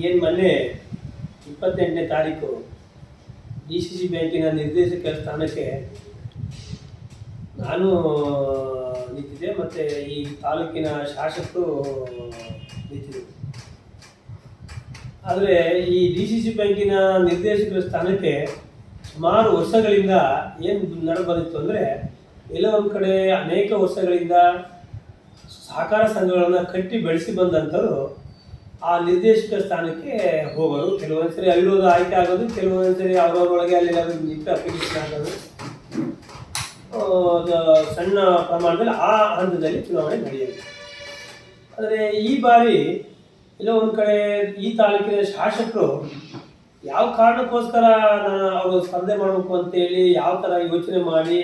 ಏನು ಮೊನ್ನೆ ಇಪ್ಪತ್ತೆಂಟನೇ ತಾರೀಕು ಡಿ ಸಿ ಸಿ ಬ್ಯಾಂಕಿನ ನಿರ್ದೇಶಕ ಸ್ಥಾನಕ್ಕೆ ನಾನು ನಿಂತಿದ್ದೆ ಮತ್ತು ಈ ತಾಲೂಕಿನ ಶಾಸಕರು ನಿಂತಿದ್ದರು ಆದರೆ ಈ ಡಿ ಸಿ ಸಿ ಬ್ಯಾಂಕಿನ ನಿರ್ದೇಶಕರ ಸ್ಥಾನಕ್ಕೆ ಸುಮಾರು ವರ್ಷಗಳಿಂದ ಏನು ನಡೆಬಂದಿತ್ತು ಅಂದರೆ ಎಲ್ಲ ಒಂದು ಕಡೆ ಅನೇಕ ವರ್ಷಗಳಿಂದ ಸಹಕಾರ ಸಂಘಗಳನ್ನು ಕಟ್ಟಿ ಬೆಳೆಸಿ ಬಂದಂಥವ್ರು ಆ ನಿರ್ದೇಶಕ ಸ್ಥಾನಕ್ಕೆ ಹೋಗೋದು. ಕೆಲವೊಂದ್ಸರಿ ಅವಿರೋಧ ಆಯ್ಕೆ ಆಗೋದು ಕೆಲವೊಂದ್ಸರಿ ಅವರವರೊಳಗೆ ಅಲ್ಲಿ ನಿಂತು ಅಪ್ಲಿಕೇಶನ್ ಆಗೋದು. ಸಣ್ಣ ಪ್ರಮಾಣದಲ್ಲಿ ಆ ಹಂತದಲ್ಲಿ ಚುನಾವಣೆ ನಡೆಯೋದು ಆದರೆ ಈ ಬಾರಿ ಇಲ್ಲ ಒಂದು ಕಡೆ ಈ ತಾಲೂಕಿನ ಶಾಸಕರು ಯಾವ ಕಾರಣಕ್ಕೋಸ್ಕರ ನಾನು ಅವರು ಸ್ಪರ್ಧೆ ಮಾಡಬೇಕು ಅಂತೇಳಿ ಯಾವ ಥರ ಯೋಚನೆ ಮಾಡಿ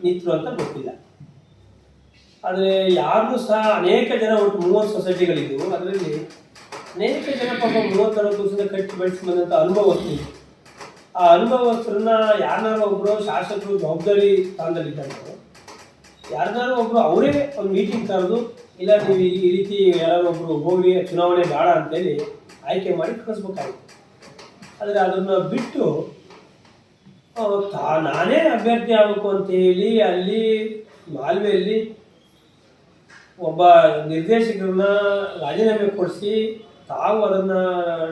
ನಿಂತರು ಅಂತ ಗೊತ್ತಿಲ್ಲ. ಆದರೆ ಯಾರಿಗೂ ಸಹ ಅನೇಕ ಜನ ಒಟ್ಟು ಮೂವತ್ತು ಸೊಸೈಟಿಗಳಿದ್ದವು ಅದರಲ್ಲಿ ಅನೇಕ ಜನ ಪಾಪ ಮೂವತ್ತರ ವರ್ಷದಿಂದ ಕಟ್ಟಿ ಬೆಳೆಸಿ ಅನುಭವಸ್ಥರು ಆ ಅನುಭವಸ್ಥರನ್ನ ಯಾರನ್ನಾರು ಒಬ್ಬರು ಶಾಸಕರು, ಜವಾಬ್ದಾರಿ ಸ್ಥಾನದಲ್ಲಿದ್ದಾರೆ. ಯಾರನ್ನಾರು ಒಬ್ಬರು ಅವರೇ ಒಂದು ಮೀಟಿಂಗ್ ತರದು ಇಲ್ಲ ನೀವು ಈ ರೀತಿ ಯಾರು ಒಬ್ಬರು ಹೋಗಿ ಚುನಾವಣೆ ಬೇಡ ಅಂತೇಳಿ ಆಯ್ಕೆ ಮಾಡಿ ಕಳಿಸ್ಬೇಕಾಗಿತ್ತು ಆದರೆ ಅದನ್ನು ಬಿಟ್ಟು ತಾ, ನಾನೇ ಅಭ್ಯರ್ಥಿ ಆಗಬೇಕು ಅಂತ ಹೇಳಿ ಅಲ್ಲಿ ಮಾಲ್ವೆಯಲ್ಲಿ ಒಬ್ಬ ನಿರ್ದೇಶಕರನ್ನ ರಾಜೀನಾಮೆ ಕೊಡಿಸಿ ತಾವು ಅದನ್ನು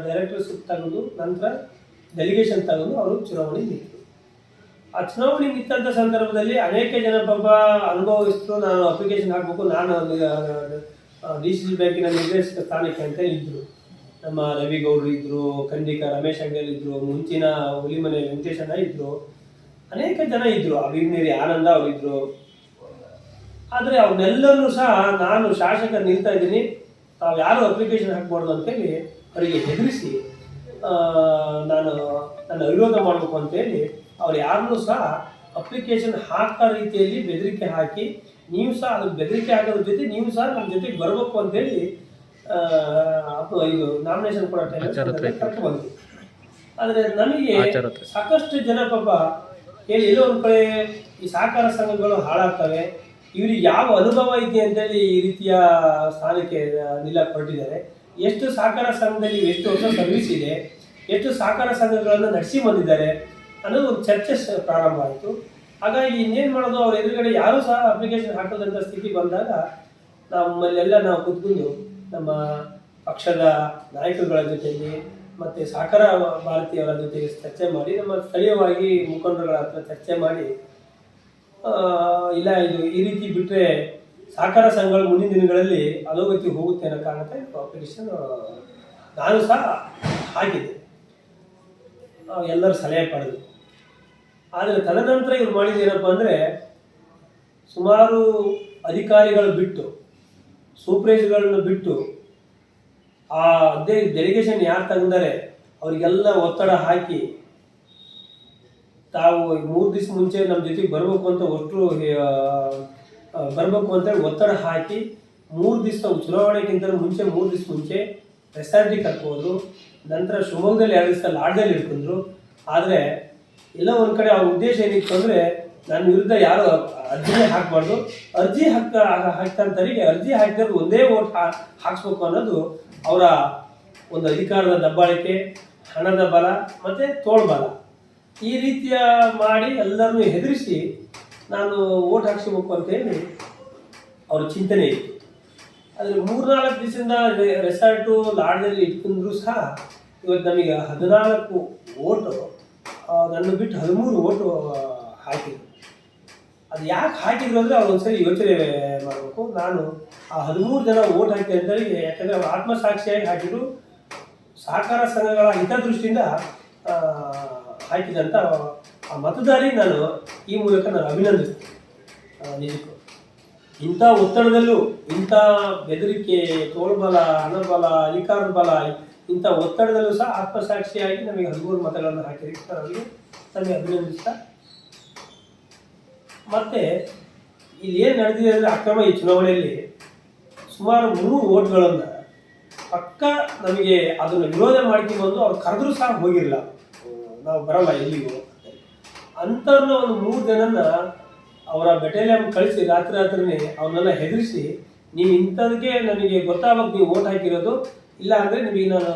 ಡೈರೆಕ್ಟರ್ಶಿಪ್ ತಗೊಂಡು ನಂತರ ಡೆಲಿಗೇಷನ್ ತಗೊಂಡು ಅವರು ಚುನಾವಣೆ ನಿಂತರು ಆ ಚುನಾವಣೆ ನಿಂತಂಥ ಸಂದರ್ಭದಲ್ಲಿ ಅನೇಕ ಜನ ಪಾಪ ಅನುಭವಿಸ್ತು ನಾನು ಅಪ್ಲಿಕೇಶನ್ ಹಾಕಬೇಕು, ನಾನು ಡಿ ಸಿ ಸಿ ಬ್ಯಾಂಕಿನ ನಿರ್ದೇಶಕ ಸ್ಥಾನಕ್ಕೆ ಅಂತ ಇದ್ದರು ನಮ್ಮ ರವಿ ಗೌಡ್ರು ಇದ್ದರು ಖಂಡಿಕ ರಮೇಶ್ ಅಂಗಲ್ ಇದ್ದರು ಮುಂಚಿನ ಹುಲಿಮನೆ ವೆಂಕಟೇಶಣ್ಣ ಇದ್ದರು ಅನೇಕ ಜನ ಇದ್ದರು ಅಭಿನೇರಿ ಆನಂದ ಅವರಿದ್ದರು ಆದರೆ ಅವ್ರನ್ನೆಲ್ಲರೂ ಸಹ ನಾನು ಶಾಸಕ ನಿಲ್ತಾ ಇದ್ದೀನಿ. ತಾವು ಯಾರು ಅಪ್ಲಿಕೇಶನ್ ಹಾಕ್ಬಾರ್ದು ಅಂತೇಳಿ ಅವರಿಗೆ ಹೆದರಿಸಿ ನಾನು ನನ್ನ ವಿರೋಧ ಮಾಡಬೇಕು ಅಂತೇಳಿ ಅವ್ರು ಯಾರನ್ನೂ ಸಹ ಅಪ್ಲಿಕೇಶನ್ ಹಾಕೋ ರೀತಿಯಲ್ಲಿ ಬೆದರಿಕೆ ಹಾಕಿ ನೀವು ಸಹ ಅದು ಬೆದರಿಕೆ ಹಾಕೋದ್ರ ಜೊತೆ ನೀವು ಸಹ ನಮ್ಮ ಜೊತೆಗೆ ಬರಬೇಕು ಅಂತೇಳಿ ಇದು ನಾಮಿನೇಷನ್ ಕೊಡೋ ಟೈಮ್ ಕರ್ಕೊಂಡು ಬಂದ್ವಿ. ಆದರೆ ನಮಗೆ ಸಾಕಷ್ಟು ಜನ ಪಾಪ ಹೇಳಿ ಎಲ್ಲೋ ಒಂದು ಕಡೆ ಈ ಸಹಕಾರ ಸಂಘಗಳು ಹಾಳಾಗ್ತವೆ ಇವ್ರಿಗೆ ಯಾವ ಅನುಭವ ಇದೆ ಅಂತೇಳಿ ಈ ರೀತಿಯ ಸ್ಥಾನಕ್ಕೆ ನಿಲ್ಲಕ್ಕೆ ಹೊರಟಿದ್ದಾರೆ ಎಷ್ಟು ಸಹಕಾರ ಸಂಘದಲ್ಲಿ ಎಷ್ಟು ವರ್ಷ ಸರ್ವಿಸ್ ಇದೆ, ಎಷ್ಟು ಸಹಕಾರ ಸಂಘಗಳನ್ನು ನಡೆಸಿ ಬಂದಿದ್ದಾರೆ ಅನ್ನೋದು ಒಂದು ಚರ್ಚೆ ಪ್ರಾರಂಭ ಆಯಿತು. ಹಾಗಾಗಿ ಇನ್ನೇನು ಮಾಡೋದು, ಅವ್ರ ಎದುರುಗಡೆ ಯಾರೂ ಸಹ ಅಪ್ಲಿಕೇಶನ್ ಹಾಕೋದಂಥ ಸ್ಥಿತಿ ಬಂದಾಗ ನಮ್ಮಲ್ಲೆಲ್ಲ ನಾವು ಕೂತ್ಕೊಂಡು ನಮ್ಮ ಪಕ್ಷದ ನಾಯಕರುಗಳ ಜೊತೆಯಲ್ಲಿ ಮತ್ತು ಸಹಕಾರ ಭಾರತೀಯವರ ಜೊತೆಗೆ ಚರ್ಚೆ ಮಾಡಿ, ನಮ್ಮ ಸ್ಥಳೀಯವಾಗಿ ಮುಖಂಡರುಗಳ ಹತ್ರ ಚರ್ಚೆ ಮಾಡಿ ಇಲ್ಲ, ಇದು ಈ ರೀತಿ ಬಿಟ್ಟರೆ ಸಹಕಾರ ಸಂಘಗಳು ಮುಂದಿನ ದಿನಗಳಲ್ಲಿ ಅಧೋಗತಿ ಹೋಗುತ್ತೆ ಅನ್ನೋ ಕಾರಣಕ್ಕೆ ಅಪ್ಲಿಕೇಶನ್ ನಾನು ಸಹ ಹಾಕಿದ್ದೆ ಎಲ್ಲರೂ ಸಲಹೆ ಪಡೆದು ಆದರೆ ತದನಂತರ ಇವ್ರು ಮಾಡಿದ್ದೇನಪ್ಪ ಅಂದರೆ ಸುಮಾರು ಅಧಿಕಾರಿಗಳು ಬಿಟ್ಟು ಸೂಪ್ರೇಜ್ಗಳನ್ನು ಬಿಟ್ಟು, ಆ, ಅದೇ ಡೆಲಿಗೇಷನ್ ಯಾರು ತಂದರೆ, ಅವರಿಗೆಲ್ಲ ಒತ್ತಡ ಹಾಕಿ ತಾವು ಮೂರು ದಿವಸ ಮುಂಚೆ ನಮ್ಮ ಜೊತೆಗೆ ಬರಬೇಕು ಅಂತ ಒಟ್ಟು ಬರಬೇಕು ಅಂತೇಳಿ ಒತ್ತಡ ಹಾಕಿ ಮೂರು ದಿವಸ ಚುನಾವಣೆಗಿಂತ ಮುಂಚೆ, ಮೂರು ದಿವಸ ಮುಂಚೆ ಎಸ್ ಆರ್ ಜಿ ಕರ್ಕೋದ್ರು. ನಂತರ ಶಿವಮೊಗ್ಗದಲ್ಲಿ ಎರಡು ದಿವಸ ಲಾಡ್ಜಲ್ಲಿ ಇಟ್ಕೊಂಡ್ರು ಆದರೆ ಎಲ್ಲ ಒಂದು ಕಡೆ ಅವ್ರ ಉದ್ದೇಶ ಏನಿತ್ತು ಅಂದರೆ ನನ್ನ ವಿರುದ್ಧ ಯಾರು ಅರ್ಜಿನೇ ಹಾಕಬಾರ್ದು. ಅರ್ಜಿ ಹಾಕ ಹಾಕ್ತಂತರಿಗೆ ಅರ್ಜಿ ಹಾಕಿದ್ರೆ ಒಂದೇ ಓಟ್ ಹಾಕ್ಸ್ಬೇಕು ಅನ್ನೋದು ಅವರ ಒಂದು ಅಧಿಕಾರದ ದಬ್ಬಾಳಿಕೆ, ಹಣದ ಬಲ ಮತ್ತು ತೋಳ್ಬಲ. ಈ ರೀತಿಯ ಮಾಡಿ ಎಲ್ಲರನ್ನೂ ಹೆದರಿಸಿ ನಾನು ಓಟ್ ಅಂತ ಹೇಳಿ ಅವ್ರ ಚಿಂತನೆ ಇತ್ತು. ಆದರೆ ಮೂರ್ನಾಲ್ಕು ದಿವಸದಿಂದ ರೆಸಾರ್ಟು ಲಾಡ್ನಲ್ಲಿ ಇಟ್ಕೊಂಡ್ರು ಸಹ ಇವತ್ತು ನಮಗೆ ಹದಿನಾಲ್ಕು ಓಟು ನನ್ನ ಬಿಟ್ಟು ಹದಿಮೂರು ಓಟು ಹಾಕಿದ್ರು. ಅದು ಯಾಕೆ ಹಾಕಿದ್ರು ಅಂದರೆ ಅವ್ರು ಒಂದ್ಸರಿ ಯೋಚನೆ ಮಾಡಬೇಕು. ನಾನು ಆ ಹದಿಮೂರು ಜನ ಓಟ್ ಹಾಕಿ ಅಂತೇಳಿ ಯಾಕಂದರೆ ಅವ್ರು ಆತ್ಮಸಾಕ್ಷಿಯಾಗಿ ಹಾಕಿದ್ರು. ಸಹಕಾರ ಸಂಘಗಳ ಹಿತದೃಷ್ಟಿಯಿಂದ ಹಾಕಿದಂಥ ಆ ಮತದಾರಿ ನಾನು ಈ ಮೂಲಕ ನಾನು ಅಭಿನಂದಿಸ್ತೇನೆ. ನಿಜಕ್ಕೂ. ಇಂಥ ಒತ್ತಡದಲ್ಲೂ, ಇಂಥ ಬೆದರಿಕೆ, ತೋಳ್ಬಲ ಹಣಬಲ ಅಧಿಕಾರದ ಬಲ, ಇಂಥ ಒತ್ತಡದಲ್ಲೂ ಸಹ ಆತ್ಮಸಾಕ್ಷಿಯಾಗಿ ನಮಗೆ ಹದಿಮೂರು ಮತಗಳನ್ನು ಹಾಕಿರಿ. ಸರ್, ಅವರಿಗೆ ನಮಗೆ ಅಭಿನಂದಿಸ್ತಾ. ಮತ್ತೆ, ಇಲ್ಲಿ ಏನು ನಡೆದಿದೆ ಅಂದರೆ ಅಕ್ರಮ ಈ ಚುನಾವಣೆಯಲ್ಲಿ ಸುಮಾರು ಮೂರು ಓಟ್ಗಳನ್ನು ಪಕ್ಕ ನಮಗೆ ಅದನ್ನು ವಿರೋಧ ಮಾಡ್ಕೊಂಡು ಬಂದು ಅವ್ರು ಕರೆದ್ರೂ ಸಹ ಹೋಗಿರಲ್ಲ ನಾವು ಬರಲ್ಲ ಎಲ್ಲಿಗೂ. ಅಂಥವ್ರನ್ನ ಒಂದು ಮೂರು ಜನನ ಅವರ ಬೆಟಾಲಿಯನ್ ಕಳಿಸಿ ರಾತ್ರಿ ರಾತ್ರಿನೇ ಅವನ್ನೆಲ್ಲ ಹೆದರಿಸಿ ನೀವು ಇಂಥದಕ್ಕೆ ನನಗೆ ಗೊತ್ತಾಗಬೇಕು ನೀವು ಓಟ್ ಹಾಕಿರೋದು. ಇಲ್ಲ ಅಂದರೆ ನಿಮಗೆ ನಾನು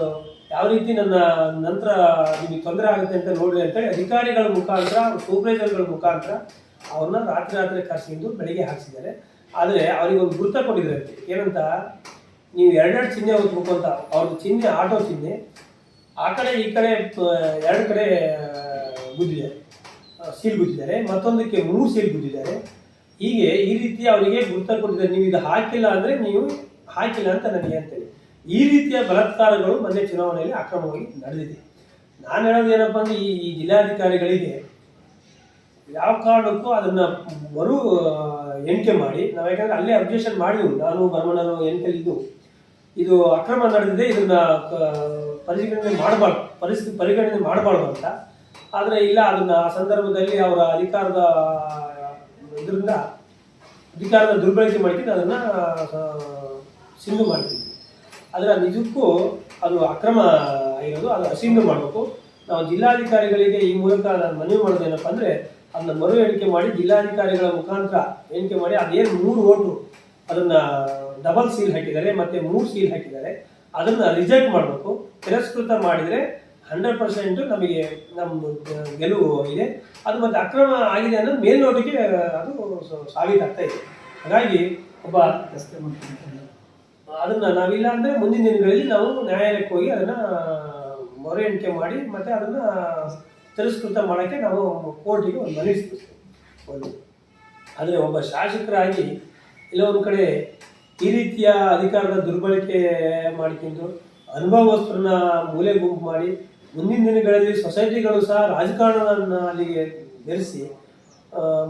ಯಾವ ರೀತಿ ನನ್ನ ನಂತರ ನಿಮಗೆ ತೊಂದರೆ ಆಗುತ್ತೆ ಅಂತ ನೋಡಿ ಅಂತೇಳಿ ಅಧಿಕಾರಿಗಳ ಮುಖಾಂತರ ಸೂಪರ್ವೈಸರ್ಗಳ ಮುಖಾಂತರ ಅವ್ರನ್ನ ರಾತ್ರಿ ರಾತ್ರಿ ಕರ್ಸಿದ್ದು ಬೆಳಿಗ್ಗೆ ಹಾಕ್ಸಿದ್ದಾರೆ. ಆದರೆ ಅವ್ರಿಗೆ ಒಂದು ಗುರುತ ಕೊಟ್ಟಿದ್ದಾರೆ. ಏನಂತ, ನೀವು ಎರಡೆರಡು ಚಿಹ್ನೆ ಹೊತ್ಬೇಕು ಅಂತ ಅವ್ರದ್ದು ಚಿಹ್ನೆ ಆಟೋ ಚಿಹ್ನೆ ಆ ಕಡೆ, ಈ ಕಡೆ ಎರಡು ಕಡೆ ಗುದ್ದಿದೆ ಸೀಲ್ ಗುದ್ದಿದ್ದಾರೆ. ಮತ್ತೊಂದಕ್ಕೆ ಮೂರು ಸೀಲ್ ಗುದ್ದಿದ್ದಾರೆ. ಹೀಗೆ ಈ ರೀತಿ ಅವರಿಗೆ ಗುರುತ ಕೊಟ್ಟಿದ್ದಾರೆ ನೀವು ಇದು ಹಾಕಿಲ್ಲ ಅಂದರೆ ನೀವು ಹಾಕಿಲ್ಲ ಅಂತ ನನಗೆ ಅಂತೇಳಿ ಈ ರೀತಿಯ ಬಲಾತ್ಕಾರಗಳು ಮೊನ್ನೆ ಚುನಾವಣೆಯಲ್ಲಿ ಅಕ್ರಮವಾಗಿ ನಡೆದಿದೆ. ನಾನು ಹೇಳೋದು ಏನಪ್ಪ ಅಂದ್ರೆ, ಈ ಜಿಲ್ಲಾಧಿಕಾರಿಗಳಿಗೆ ಯಾವ ಕಾರಣಕ್ಕೂ ಅದನ್ನ ಮರು ಎಣಿಕೆ ಮಾಡಿ, ನಾವು ಯಾಕಂದ್ರೆ ಅಲ್ಲೇ ಅಬ್ಜೆಕ್ಷನ್ ಮಾಡಿದ್ವು. ನಾನು ಬರಮಣ್ಣರು ಎಣಿಕೆಲಿದ್ದು ಇದು ಅಕ್ರಮ ನಡೆದಿದೆ. ಇದನ್ನ ಪರಿಗಣನೆ ಮಾಡಬಾರ್ದು ಪರಿಸ್ಥಿತಿ ಪರಿಗಣನೆ ಮಾಡಬಾರ್ದು ಅಂತ. ಆದರೆ ಇಲ್ಲ, ಅದನ್ನ ಆ ಸಂದರ್ಭದಲ್ಲಿ ಅವರ ಅಧಿಕಾರದ, ಇದರಿಂದ ಅಧಿಕಾರದ ದುರ್ಬಳಕೆ ಮಾಡ್ಕೊಂಡು ಅದನ್ನ ಸಿಂಧು ಮಾಡ್ತೀವಿ ಅದರ ನಿಜಕ್ಕೂ ಅದು ಅಕ್ರಮ ಆಗಿರೋದು, ಅದು ಅಸಿಂಧು ಮಾಡಬೇಕು. ನಾವು ಜಿಲ್ಲಾಧಿಕಾರಿಗಳಿಗೆ ಈ ಮೂಲಕ ನಾನು ಮನವಿ ಮಾಡೋದು ಏನಪ್ಪ ಅಂದರೆ, ಅದನ್ನ ಮರು ಎಣಿಕೆ ಮಾಡಿ ಜಿಲ್ಲಾಧಿಕಾರಿಗಳ ಮುಖಾಂತರ ಎಣಿಕೆ ಮಾಡಿ ಅದೇನು ಮೂರು ಓಟು, ಅದನ್ನ ಡಬಲ್ ಸೀಲ್ ಹಾಕಿದ್ದಾರೆ, ಮತ್ತೆ ಮೂರು ಸೀಲ್ ಹಾಕಿದ್ದಾರೆ. ಅದನ್ನ ರಿಜೆಕ್ಟ್ ಮಾಡಬೇಕು. ತಿರಸ್ಕೃತ ಮಾಡಿದರೆ ಹಂಡ್ರೆಡ್ ಪರ್ಸೆಂಟ್ ನಮಗೆ ನಮ್ಮ ಗೆಲುವು ಇದೆ. ಅದು ಮತ್ತೆ ಅಕ್ರಮ ಆಗಿದೆ ಅನ್ನೋದು ಮೇಲ್ನೋಟಕ್ಕೆ ಅದು ಸಾಬೀತಾಗ್ತಾ ಇದೆ. ಹಾಗಾಗಿ ಒಬ್ಬ ಅದನ್ನ ನಾವಿಲ್ಲ ಅಂದ್ರೆ ಮುಂದಿನ ದಿನಗಳಲ್ಲಿ ನಾವು ನ್ಯಾಯಾಲಯಕ್ಕೆ ಹೋಗಿ ಅದನ್ನ ಮೊರೆ ಎಣಿಕೆ ಮಾಡಿ ಮತ್ತೆ ಅದನ್ನ ತಿರಸ್ಕೃತ ಮಾಡೋಕ್ಕೆ ನಾವು ಕೋರ್ಟಿಗೆ ಒಂದು ಮನವಿ ಒಂದು ಆದರೆ ಒಬ್ಬ ಶಾಸಕರಾಗಿ ಇಲ್ಲ ಒಂದು ಕಡೆ ಈ ರೀತಿಯ ಅಧಿಕಾರದ ದುರ್ಬಳಕೆ ಮಾಡಿಕೊಂಡು ಅನುಭವಸ್ಥರನ್ನ ಮೂಲೆ ಗುಂಪು ಮಾಡಿ ಮುಂದಿನ ದಿನಗಳಲ್ಲಿ ಸೊಸೈಟಿಗಳು ಸಹ ರಾಜಕಾರಣವನ್ನು ಅಲ್ಲಿಗೆ ಬೆರೆಸಿ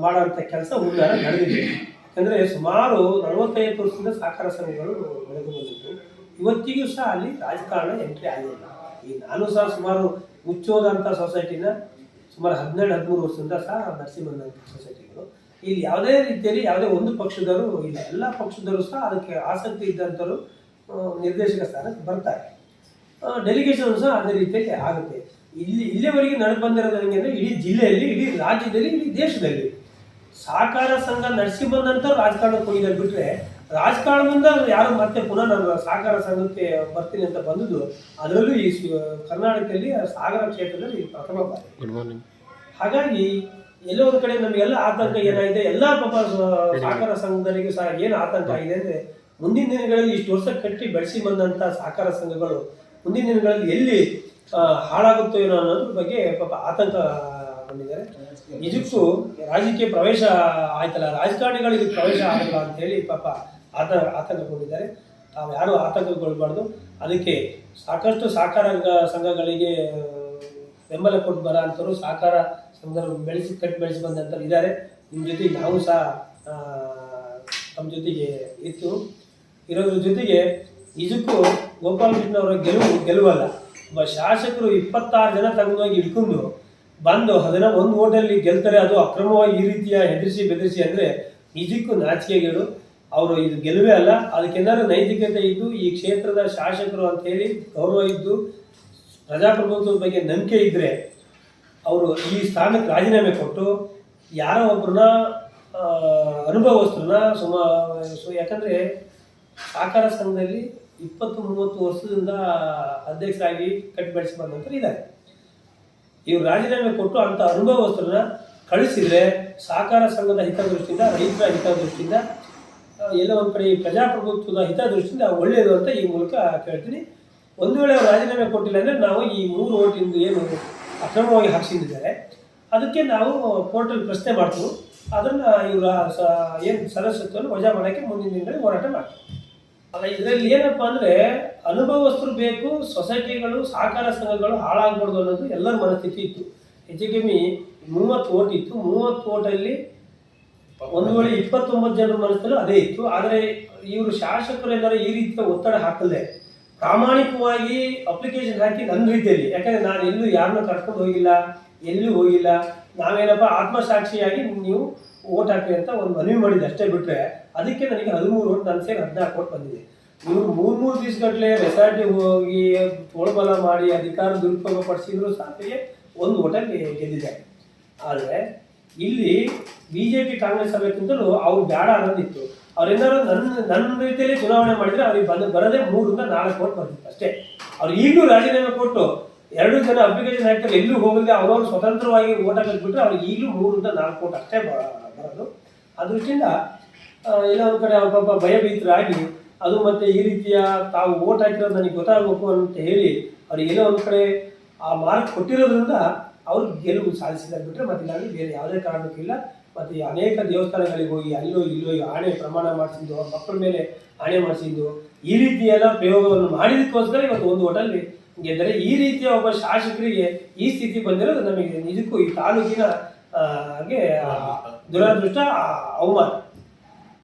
ಮಾಡುವಂತ ಕೆಲಸ ಉದ್ದಾರ ನಡೆದಿದೆ. ಯಾಕಂದರೆ ಸುಮಾರು ನಲವತ್ತೈದು ವರ್ಷದಿಂದ ಸಹಕಾರ ಸಂಘಗಳು ಬೆಳೆದು ಬಂದಿತ್ತು. ಇವತ್ತಿಗೂ ಸಹ ಅಲ್ಲಿ ರಾಜಕಾರಣ ಎಂಟ್ರಿ ಆಗಿಲ್ಲ. ಈ ನಾನು ಸಹ ಸುಮಾರು ಮುಚ್ಚೋದಂಥ ಸೊಸೈಟಿನ ಸುಮಾರು ಹದಿನೆರಡು, ಹದಿಮೂರು ವರ್ಷದಿಂದ ಸಹ ನಡೆಸಿ ಬಂದಂತ ಸೊಸೈಟಿಗಳು. ಇಲ್ಲಿ ಯಾವುದೇ ರೀತಿಯಲ್ಲಿ ಯಾವುದೇ ಒಂದು ಪಕ್ಷದವರು ಇಲ್ಲ. ಎಲ್ಲ ಪಕ್ಷದವರು ಸಹ ಅದಕ್ಕೆ ಆಸಕ್ತಿ ಇದ್ದಂಥವರು ನಿರ್ದೇಶಕ ಸ್ಥಾನಕ್ಕೆ ಬರ್ತಾರೆ. ಡೆಲಿಗೇಷನ್ ಸಹ ಅದೇ ರೀತಿಯಲ್ಲಿ ಆಗುತ್ತೆ. ಇಲ್ಲಿ ಇಲ್ಲಿವರೆಗೆ ನಡೆದು ಬಂದಿರೋದು ನನಗೆ ಅಂದರೆ ಇಡೀ ಜಿಲ್ಲೆಯಲ್ಲಿ ಇಡೀ ರಾಜ್ಯದಲ್ಲಿ ಇಡೀ ದೇಶದಲ್ಲಿ ಸಹಕಾರ ಸಂಘ ನಡೆಸಿ ಬಂದಂಥ ರಾಜಕಾರಣಕ್ಕೆ ಹೋಗಿದ್ದಾರೆ ಬಿಟ್ಟರೆ ರಾಜಕಾರಣದಿಂದ ಯಾರು ಮತ್ತೆ ಪುನಃ ನಾನು ಸಹಕಾರ ಸಂಘಕ್ಕೆ ಬರ್ತೀನಿ ಅಂತ ಬಂದದ್ದು ಅದರಲ್ಲೂ ಈ ಕರ್ನಾಟಕದಲ್ಲಿ ಸಾಗರ ಕ್ಷೇತ್ರದಲ್ಲಿ ಪ್ರಥಮ ಬಾರಿ. ಗುಡ್ ಮಾರ್ನಿಂಗ್ ಹಾಗಾಗಿ ಎಲ್ಲೋ ಒಂದು ಕಡೆ ನಮಗೆಲ್ಲ ಆತಂಕ ಏನಾಗಿದೆ ಎಲ್ಲ ಪಾಪ ಸಹಕಾರ ಸಂಘದವರಿಗೂ ಸಹ ಏನು ಆತಂಕ ಆಗಿದೆ ಅಂದರೆ ಮುಂದಿನ ದಿನಗಳಲ್ಲಿ ಇಷ್ಟು ವರ್ಷ ಕಟ್ಟಿ ಬೆಳೆಸಿ ಬಂದಂಥ ಸಹಕಾರ ಸಂಘಗಳು ಮುಂದಿನ ದಿನಗಳಲ್ಲಿ ಎಲ್ಲಿ ಹಾಳಾಗುತ್ತೋ ಏನೋ ಅನ್ನೋದ್ರ ಬಗ್ಗೆ ಪಾಪ ಆತಂಕ ಬಂದಿದ್ದಾರೆ. ನಿಜಕ್ಕೂ ರಾಜಕೀಯ ಪ್ರವೇಶ ಆಯ್ತಲ್ಲ, ರಾಜಕಾರಣಿಗಳಿಗೆ ಪ್ರವೇಶ ಆಗಲ್ಲ ಅಂತ ಹೇಳಿ ಪಾಪ ಆತ, ಆತಂಕಗೊಂಡಿದ್ದಾರೆ. ತಾವು ಯಾರು ಆತಂಕಗೊಳ್ಬಾರ್ದು. ಅದಕ್ಕೆ ಸಾಕಷ್ಟು ಸಹಕಾರ ಸಂಘಗಳಿಗೆ ಬೆಂಬಲ ಕೊಟ್ಟು ಬರ ಅಂತವರು ಸಹಕಾರ ಸಂಘ ಬೆಳೆಸಿ, ಕಟ್ಟಿ ಬೆಳೆಸಿ ಬಂದಂಥವ್ರು ಇದ್ದಾರೆ. ನಿಮ್ಮ ಜೊತೆಗೆ ನಾವು ಸಹ ತಮ್ಮ ಜೊತೆಗೆ ಇತ್ತು. ಇರೋದ್ರ ಜೊತೆಗೆ ಗೋಪಾಲಕೃಷ್ಣ ಅವರ ಗೆಲುವು ಗೆಲುವಲ್ಲ. ಒಬ್ಬ ಶಾಸಕರು ಇಪ್ಪತ್ತಾರು ಜನ ತಗೊಂಡೋಗಿ ಹಿಡ್ಕೊಂಡು ಬಂದು ಅದನ್ನು ಒಂದು ಓಟಲ್ಲಿ ಗೆಲ್ತಾರೆ, ಅದು ಅಕ್ರಮವಾಗಿ ಈ ರೀತಿಯ ಹೆದರಿಸಿ ಬೆದರಿಸಿ ಅಂದರೆ ನಿಜಕ್ಕೂ ನಾಚಿಕೆಗಳು ಅವರು ಇದು ಗೆಲುವೇ ಅಲ್ಲ ಅದಕ್ಕೆಲ್ಲರೂ ನೈತಿಕತೆ ಇದ್ದು ಈ ಕ್ಷೇತ್ರದ ಶಾಸಕರು ಅಂತ ಹೇಳಿ ಗೌರವ ಇದ್ದು ಪ್ರಜಾಪ್ರಭುತ್ವದ ಬಗ್ಗೆ ನಂಬಿಕೆ ಇದ್ದರೆ ಅವರು ಈ ಸ್ಥಾನಕ್ಕೆ ರಾಜೀನಾಮೆ ಕೊಟ್ಟು ಯಾರೋ ಒಬ್ಬರನ್ನ ಅನುಭವಸ್ಥರನ್ನ ಸುಮ ಯಾಕಂದರೆ ಸಹಕಾರ ಸಂಘದಲ್ಲಿ ಇಪ್ಪತ್ತು ಮೂವತ್ತು ವರ್ಷದಿಂದ ಅಧ್ಯಕ್ಷರಾಗಿ ಕಟ್ಟಿ ಬೆಳೆಸಿ ಬಂದಂಥವ್ರು ಇದ್ದಾರೆ. ಇವ್ರು ರಾಜೀನಾಮೆ ಕೊಟ್ಟು ಅಂಥ ಅನುಭವಸ್ಥರನ್ನ ಕಳಿಸಿದ್ರೆ ಸಹಕಾರ ಸಂಘದ ಹಿತದೃಷ್ಟಿಯಿಂದ, ರೈತರ ಹಿತದೃಷ್ಟಿಯಿಂದ ಎಲ್ಲ ಒಂದು ಕಡೆ ಪ್ರಜಾಪ್ರಭುತ್ವದ ಹಿತದೃಷ್ಟಿಯಿಂದ ಒಳ್ಳೆಯದು ಅಂತ ಈ ಮೂಲಕ ಕೇಳ್ತೀನಿ. ಒಂದು ವೇಳೆ ರಾಜೀನಾಮೆ ಕೊಟ್ಟಿಲ್ಲ ಅಂದರೆ ನಾವು ಈ ಮೂರು ಓಟಿಂದು ಏನು ಅಕ್ರಮವಾಗಿ ಹಾಕ್ಸಿದ್ದಾರೆ ಅದಕ್ಕೆ ನಾವು ಕೋರ್ಟಲ್ಲಿ ಪ್ರಶ್ನೆ ಮಾಡ್ತೀವಿ. ಅದನ್ನು ಇವರ ಏನು ಸದಸ್ಯತ್ವವನ್ನು ವಜಾ ಮಾಡೋಕ್ಕೆ ಮುಂದಿನ ದಿನಗಳಲ್ಲಿ ಹೋರಾಟ ಮಾಡ್ತೀವಿ. ಅಲ್ಲ, ಇದರಲ್ಲಿ ಏನಪ್ಪ ಅಂದರೆ ಅನುಭವಸ್ಥರು ಬೇಕು, ಸೊಸೈಟಿಗಳು, ಸಹಕಾರ ಸಂಘಗಳು ಹಾಳಾಗ್ಬಾರ್ದು ಅನ್ನೋದು ಎಲ್ಲರ ಮನಸ್ಥಿತಿ ಇತ್ತು. ಹೆಚ್ಚು ಕಮ್ಮಿ ಮೂವತ್ತು ಓಟ್ ಇತ್ತು. ಮೂವತ್ತು ಓಟಲ್ಲಿ ಒಂದು ವೇಳೆ ಇಪ್ಪತ್ತೊಂಬತ್ತು ಜನರ ಮನಸ್ಸಲ್ಲೂ ಅದೇ ಇತ್ತು. ಆದರೆ ಇವರು ಶಾಸಕರು ಏನಾದ್ರು ಈ ರೀತಿಯ ಒತ್ತಡ ಹಾಕದೆ ಪ್ರಾಮಾಣಿಕವಾಗಿ ಅಪ್ಲಿಕೇಶನ್ ಹಾಕಿ ನನ್ನ ರೀತಿಯಲ್ಲಿ. ಯಾಕಂದ್ರೆ ನಾನು ಎಲ್ಲೂ ಯಾರನ್ನೂ ಕರ್ಕೊಂಡು ಹೋಗಿಲ್ಲ, ಎಲ್ಲೂ ಹೋಗಿಲ್ಲ. ನಾವೇನಪ್ಪ ಆತ್ಮಸಾಕ್ಷಿಯಾಗಿ ನೀವು ಓಟ್ ಹಾಕಿ ಅಂತ ಒಂದು ಮನವಿ ಮಾಡಿದ್ದು ಅಷ್ಟೇ ಬಿಟ್ರೆ ಅದಕ್ಕೆ ನನಗೆ ಹದಿಮೂರು ಓಟ್ ನನ್ನ ಸೇರಿ ಹದಿನಾಲ್ಕು ಬಂದಿದೆ. ಇವರು ಮೂರು ಮೂರು ದಿವಸಗಟ್ಟಲೆ ರೆಸಾರ್ಟಿಗೆ ಹೋಗಿ ತೋಳ್ಬಲ ಮಾಡಿ ಅಧಿಕಾರ ದುರುಪಯೋಗ ಪಡಿಸಿದ್ರು ಸಾಕಿಗೆ ಒಂದು ಓಟಲ್ಲಿ ಗೆದ್ದಿದ್ದಾರೆ. ಆದರೆ ಇಲ್ಲಿ ಬಿ ಜೆ ಪಿ ಕಾಂಗ್ರೆಸ್ ಸಭೆಗಿಂತಲೂ ಅವ್ರು ಬೇಡ ಅನ್ನೋದಿತ್ತು. ಅವ್ರೇನಾದ್ರು ನನ್ನ ನನ್ನ ರೀತಿಯಲ್ಲಿ ಚುನಾವಣೆ ಮಾಡಿದ್ರೆ ಅವ್ರಿಗೆ ಬಂದು ಬರದೆ ಮೂರಿಂದ ನಾಲ್ಕು ಓಟ್ ಬರ್ತಿತ್ತು ಅಷ್ಟೇ. ಅವ್ರು ಈಗಲೂ ರಾಜೀನಾಮೆ ಕೊಟ್ಟು ಎರಡು ಜನ ಅಪ್ಲಿಕೇಶನ್ ಹಾಕ್ತಾರೆ ಎಲ್ಲೂ ಹೋಗಲಿ ಅವ್ರವ್ರು ಸ್ವತಂತ್ರವಾಗಿ ಓಟ್ ಹಾಕಿಬಿಟ್ರೆ ಅವ್ರಿಗೆ ಈಗಲೂ ಮೂರಿಂದ ನಾಲ್ಕು ಓಟ್ ಅಷ್ಟೇ ಬರೋದು. ಆ, ಎಲ್ಲ ಒಂದು ಕಡೆ ಅವ್ರ ಪಾಪ ಭಯಭೀತರಾಗಿ ಅದು ಮತ್ತೆ ಈ ರೀತಿಯ ತಾವು ಓಟ್ ಹಾಕಿರೋದು ನನಗೆ ಗೊತ್ತಾಗಬೇಕು ಅಂತ ಹೇಳಿ ಅವ್ರಿಗೆ ಎಲ್ಲೋ ಒಂದು ಕಡೆ ಆ ಮಾರ್ಕ್ ಕೊಟ್ಟಿರೋದ್ರಿಂದ ಅವ್ರು ಗೆಲುವು ಸಾಧಿಸಿದ್ದಾರೆ ಬಿಟ್ಟರೆ ಮತ್ತೆ ಇಲ್ಲಾಂದ್ರೆ ಬೇರೆ ಯಾವುದೇ ಕಾರಣಕ್ಕೂ ಇಲ್ಲ. ಮತ್ತು ಈ ಅನೇಕ ದೇವಸ್ಥಾನಗಳಿಗೆ ಹೋಗಿ ಅಲ್ಲೋ ಇಲ್ಲೋ ಆಣೆ ಪ್ರಮಾಣ ಮಾಡಿಸಿದ್ದು ಅವ್ರ ಮಕ್ಕಳ ಮೇಲೆ ಆಣೆ ಮಾಡಿಸಿದ್ದು ಈ ರೀತಿಯೆಲ್ಲ ಪ್ರಯೋಗವನ್ನು ಮಾಡಿದಕ್ಕೋಸ್ಕರ ಇವತ್ತು ಒಂದು ಹೋಟೆಲ್ ಗೆದ್ದರೆ ಈ ರೀತಿಯ ಒಬ್ಬ ಶಾಸಕರಿಗೆ ಈ ಸ್ಥಿತಿ ಬಂದಿರೋದು ನಮಗೆ ನಿಜಕ್ಕೂ ಈ ತಾಲೂಕಿನ ಹಾಗೆ ದುರದೃಷ್ಟ ಅವಮಾನ.